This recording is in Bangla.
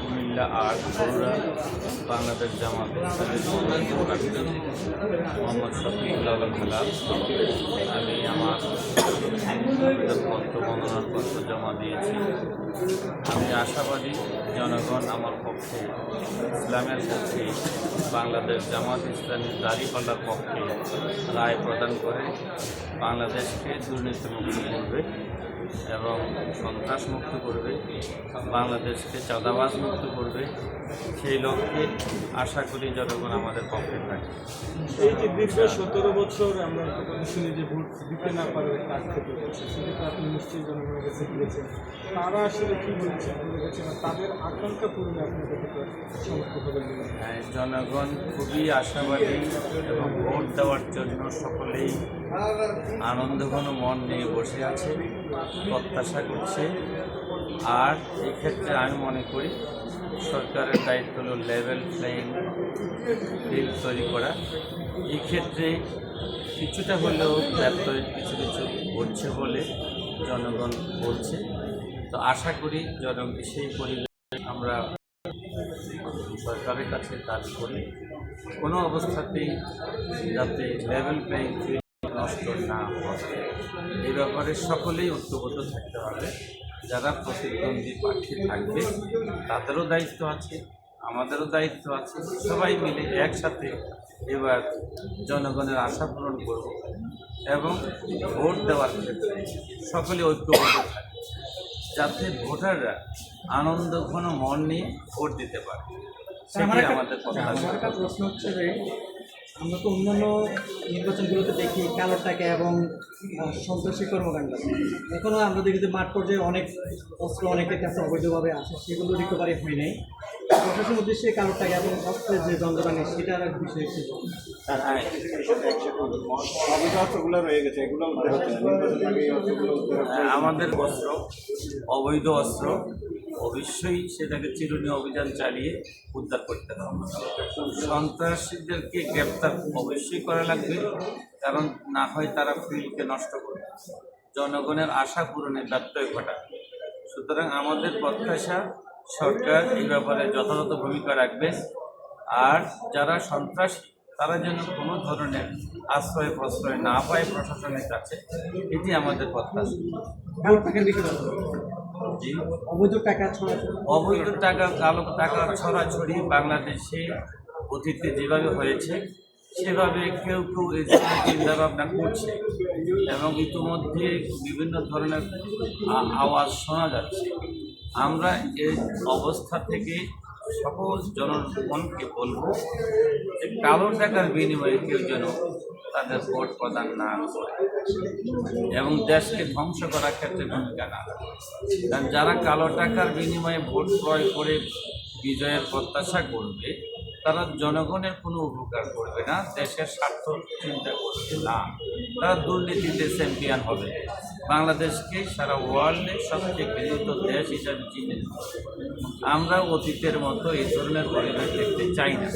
কুমিল্লা আট বগুড়া বাংলাদেশ জামাত মোহাম্মদ শফিকুল আলম হেলাল আমি আমার পত্র মনোনয়ন পত্র জমা দিয়েছি। আমি আশাবাদী জনগণ আমার পক্ষে, ইসলামের পক্ষে, বাংলাদেশ জামাত ইসলামী দাঁড়িপাল্লার পক্ষে রায় প্রদান করে বাংলাদেশকে দুর্নীতি দুর্নীতিমুক্ত করবে। এবং সন্ত্রাস মুক্ত করবে বাংলাদেশকে চাঁদাবাজ মুক্ত করবে সেই লক্ষ্যে আশা করি জনগণ আমাদের পক্ষে থাকে এই যে দীর্ঘ সতেরো বছর আমরা শুনি যে ভোট দিতে না পারে একটা আক্ষেপ করছে সেক্ষেত্রে আপনি নিশ্চয়ই জনগণের কাছে গিয়েছেন তারা আসলে কি বলছে আপনাদের কাছে তাদের আকাঙ্ক্ষা পূরণে আপনাদের হ্যাঁ, জনগণ খুবই আশাবাদী এবং ভোট দেওয়ার জন্য সকলেই আনন্দঘন মন নিয়ে বসে আছে, প্রত্যাশা করছে। আর এক্ষেত্রে আমি মনে করি সরকারের দায়িত্ব হল লেভেল প্লেইং ফিল্ড তৈরি করা। এই ক্ষেত্রে কিছুটা হলেও ব্যর্থ কিছু কিছু হচ্ছে বলে জনগণ বলছে। তো আশা করি জন সেই পরিবেশে আমরা সরকারের কাছে দাবি করি। কোনো অবস্থাতেই যাতে লেভেল প্লেইং ফিল্ড নষ্ট না হয় এই ব্যাপারে সকলেই ঐক্যবদ্ধ থাকতে হবে। যারা প্রতিদ্বন্দ্বী প্রার্থী থাকবে তাদেরও দায়িত্ব আছে আমাদেরও দায়িত্ব আছে। সবাই মিলে একসাথে এবার জনগণের আশা পূরণ করব এবং ভোট দেওয়ার ক্ষেত্রে সকলে ঐক্যবদ্ধ থাকবে যাতে ভোটাররা আনন্দ ঘন মন নিয়ে ভোট দিতে পারে। সেটাই আমাদের কথা। প্রশ্ন হচ্ছে যে আমরা তো অন্যান্য নির্বাচনগুলোতে দেখি কালো টাকা এবং সন্ত্রাসী কর্মকাণ্ড। এখনও আমরা দেখি যে মাঠ পর্যায়ে অনেক অস্ত্র অনেকের কাছে অবৈধভাবে আসে সেগুলো রিকভারি হয় নাই। প্রশাসনের উদ্দেশ্যে কালো টাকা এবং অস্ত্রের যে যন্ত্রপাতি সেটার এক বিষয় একটু। হ্যাঁ অবৈধ অস্ত্রগুলো রয়ে গেছে এগুলো হ্যাঁ, আমাদের অস্ত্র অবৈধ অস্ত্র অবশ্যই সেটাকে চিরুনি অভিযান চালিয়ে উদ্ধার করতে হবে। সন্ত্রাসীদেরকে গ্রেপ্তার অবশ্যই করা লাগবে, কারণ না হয় তারা ফিল্ডকে নষ্ট করবে। জনগণের আশা পূরণে ব্যত্যয় ঘটা সুতরাং আমাদের প্রত্যাশা, সরকার এই ব্যাপারে যথাযথ ভূমিকা রাখবে। আর যারা সন্ত্রাসী, তারা যেন কোনো ধরনের আশ্রয় প্রশ্রয় না পায় প্রশাসনের কাছে, এটি আমাদের প্রত্যাশা। অবৈধ টাকা অবৈধ টাকা কালো টাকা ছড়াছড়ি বাংলাদেশে অতীতে যেভাবে হয়েছে সেভাবে কেউ কেউ এই ধরনের চিন্তাভাবনা করছে এবং ইতিমধ্যে বিভিন্ন ধরনের আওয়াজ শোনা যাচ্ছে। আমরা এই অবস্থা থেকে সকল জনগণকে বলব যে কালো টাকার বিনিময়ে কেউ যেন তাদের ভোট প্রদান না করে এবং দেশকে ধ্বংস করার ক্ষেত্রে ভূমিকা না কারণ যারা কালো টাকার বিনিময়ে ভোট ক্রয় করে বিজয়ের প্রত্যাশা করবে তারা জনগণের কোনো উপকার করবে না, দেশের স্বার্থ চিন্তা করবে না। তারা দুর্নীতিতে চ্যাম্পিয়ন হবে। বাংলাদেশকে সারা ওয়ার্ল্ডে সবচেয়ে গৃহীত দেশ হিসাবে চিনে। আমরা অতীতের মতো এই ধরনের পরিবেশ দেখতে চাই না।